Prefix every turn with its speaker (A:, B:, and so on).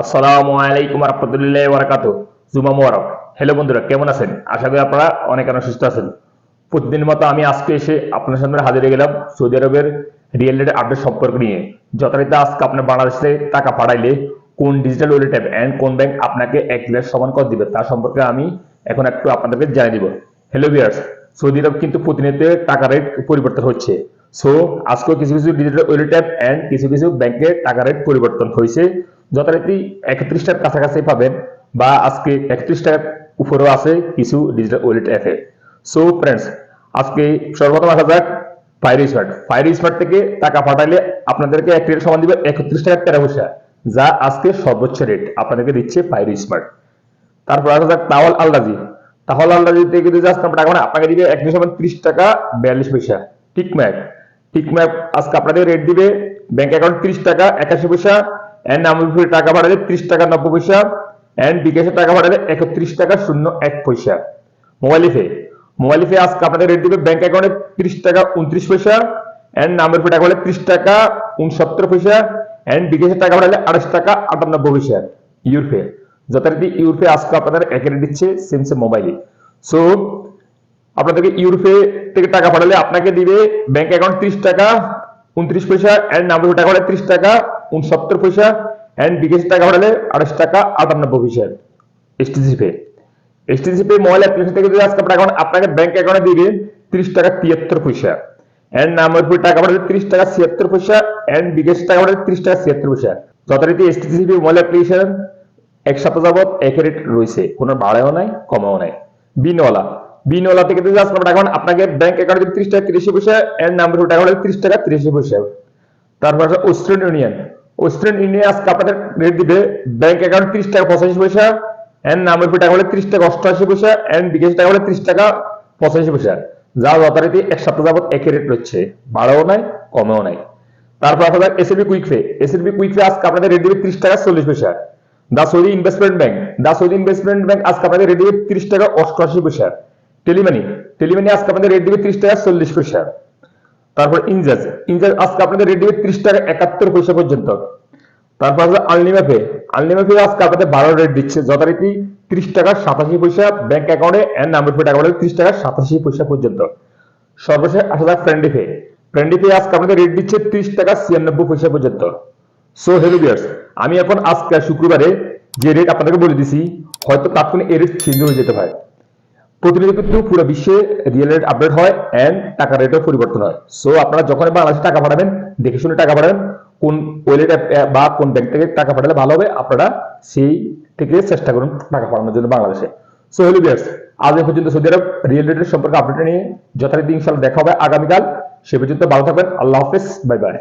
A: আসসালামু আলাইকুম রহমতুল্লাহ বারাকাতু। জুমা মোবারক। হ্যালো বন্ধুরা, কেমন আছেন? আশা করি আপনারা অনেক অনেক সুস্থ আছেন। প্রতিদিনের মতো আমি আজকে এসে আপনার সামনে হাজির গেলাম সৌদি আরবের রিয়েল রেট আপডেট সম্পর্ক নিয়ে। যথারীতি আজকে আপনার বাংলাদেশে টাকা পাঠাইলে কোন ডিজিটাল ওয়ালেট অ্যাপ অ্যান্ড কোন ব্যাংক আপনাকে এক লাখ সমান কর দিবে তার সম্পর্কে আমি এখন একটু আপনাদেরকে জানিয়ে দিব। হ্যালো ভিউয়ার্স, সৌদি আরব কিন্তু প্রতিনিয়ত টাকা রেট পরিবর্তন হচ্ছে। সো আজকেও কিছু কিছু ডিজিটাল ওয়ালেট অ্যাপ অ্যান্ড কিছু কিছু ব্যাংকের টাকা রেট পরিবর্তন হয়েছে। যথারীতি একত্রিশ টাকার কাছাকাছি পাবেন বা আজকে একত্রিশ টাকার উপরেও আছে কিছু ডিজিটাল ওয়ালেট অ্যাপে সো ফ্রেন্ডস আজকে সর্বপ্রথম আসা যাক ফায়ার স্মার্ট ফায়ার স্মার্ট থেকে টাকা পাঠাইলে আপনাদেরকে এক রেট সমান দিবে একত্রিশ টাকার তেরো পয়সা, যা আজকে সর্বোচ্চ রেট আপনাদেরকে দিচ্ছে ফায়ার স্মার্ট তারপর আসা যাক তাহল আলরাজি তাহল আলরাজি থেকে যদি আজকে টাকা মানে আপনাকে দিবে এক সমান ত্রিশ টাকা বিয়াল্লিশ পয়সা। ঠিক ম্যাপ ঠিক ম্যাপ আজকে আপনাদের রেট দিবে ব্যাংক অ্যাকাউন্ট ত্রিশ টাকা, একাশি পয়সা এন্ড আমুলপুরে টাকা পাঠালে ত্রিশ টাকা নব্বই পয়সা। এন্ড বিকাশে টাকা পাঠালে একত্রিশ টাকা শূন্য এক পয়সা। মোবাইল পে মোবাইল পে আজকে আপনাদের রেট দিবে ব্যাংক অ্যাকাউন্টে ত্রিশ টাকা উনত্রিশ পয়সা। এন্ড নাম্বার পে টাকা পাঠালে ত্রিশ টাকা উনসত্তর পয়সা। এন্ড বিকাশে টাকা পাঠালে আড়াইশ টাকা আটানব্বই পয়সা। ইউরপে যথারীতি ইউরপে আজকে আপনাদের এক দিচ্ছে সেম সেম মোবাইলে সো আপনাদেরকে ইউরোপে থেকে টাকা পাঠালে আপনাকে দিবে ব্যাংক অ্যাকাউন্ট ত্রিশ টাকা, উনত্রিশ পয়সা। এন্ড নাম্বার টাকা পাঠালে ত্রিশ টাকা উনসত্তর পয়সা এন্ড বিকাশ টাকা পাঠালে আড়াইশ টাকা আটানব্বই পয়সা। STC pay STC pay mobile application থেকে যদি আজকে আপনার account- আপনাকে ব্যাংক অ্যাকাউন্টে দিবে ত্রিশ টাকা তিয়াত্তর পয়সা। এন্ড নাম্বার টাকা পাঠালে ত্রিশ টাকা ছিয়াত্তর পয়সা এন্ড বিকাশ টাকা পাঠালে ত্রিশ টাকা ছিয়াত্তর পয়সা। যথারীতি এসটিসি পে মোবাইল অ্যাপ্লিকেশন এক সপ্তাহ যাবত এক রেট রয়েছে। কোনো বাড়াও নাই কমাও নাই। বিনওয়ালা। বিনওয়ালা থেকে যদি আজকে আপনার account- আপনাকে ব্যাংক অ্যাকাউন্টে ত্রিশ টাকা তিরিশ পয়সা এন্ড নাম্বার টাকা পাঠালে ত্রিশ টাকা তিরিশ পয়সা। তারপর আছে ওয়েস্টার্ন ইউনিয়ন ওয়েস্টার্ন ইউনিয়ন আজকে আপনাদের রেট দিবে ব্যাংক অ্যাকাউন্ট ত্রিশ টাকা পঁচাশি পয়সা এন্ড নাম্বার টাকা হলে ত্রিশ টাকা অষ্টআশি পয়সা এন্ড বিকাশ টাকা হলে ত্রিশ টাকা পঁচাশি পয়সা। যা যথারীতি এক সপ্তাহ যাবত একই রেট রয়েছে। বাড়াও নাই, কমেও নাই। তারপর যাক SLB quick pay SLB quick pay আজকে আপনাদের রেট দিবে ত্রিশ টাকা চল্লিশ পয়সা। The Saudi investment bank the Saudi investment bank আজকে আপনাদের রেট দিবে ত্রিশ টাকা অষ্টআশি পয়সা। টেলিমানি টেলিমানি আজকে আপনাদের রেট দিবে ত্রিশ টাকা চল্লিশ পয়সা। তারপর ইনজাজ। ইনজাজ আজকে আপনাদের রেট দিবে ত্রিশ টাকা একাত্তর পয়সা পর্যন্ত। তারপর আছে আলনিমা পে আজকে আপনাদের বারো রেট দিচ্ছে। যথারীতি ত্রিশ টাকা সাতাশি পয়সা ব্যাংক অ্যাকাউন্টে এন্ড নাম্বার পে টাকা ত্রিশ টাকা সাতাশি পয়সা পর্যন্ত। সর্বশেষ আসা যাক ফ্রেন্ডি পে ফ্রেন্ডি পে আজকে আপনাদের রেট দিচ্ছে ত্রিশ টাকা ছিয়ানব্বই পয়সা পর্যন্ত। সো হেলো বিয়ার্স আমি এখন আজকে শুক্রবারে যে রেট আপনাদেরকে বলে দিছি, হয়তো তাৎক্ষণিক এই রেট চেঞ্জ হয়ে যেতে পারে। প্রতিনিয়ত কিন্তু পুরো বিশ্বে রিয়েল রেট আপডেট হয় এন্ড টাকা রেটও পরিবর্তন হয়। সো আপনারা যখন বাংলাদেশে টাকা পাঠাবেন, দেখে শুনে টাকা পাঠাবেন, কোন ওয়েলেট বা কোন ব্যাংক থেকে টাকা পাঠালে ভালো হবে, আপনারা সেই থেকে চেষ্টা করুন টাকা পাঠানোর জন্য বাংলাদেশে। সো হলো বিয়ার্স আজ পর্যন্ত সৌদি আরব রিয়েল রেটের সম্পর্কে আপডেট নিয়ে যথারীতি ইনশাল্লাহ দেখা হবে আগামীকাল। সে পর্যন্ত ভালো থাকবেন, আল্লাহ হাফেজ বাই বাই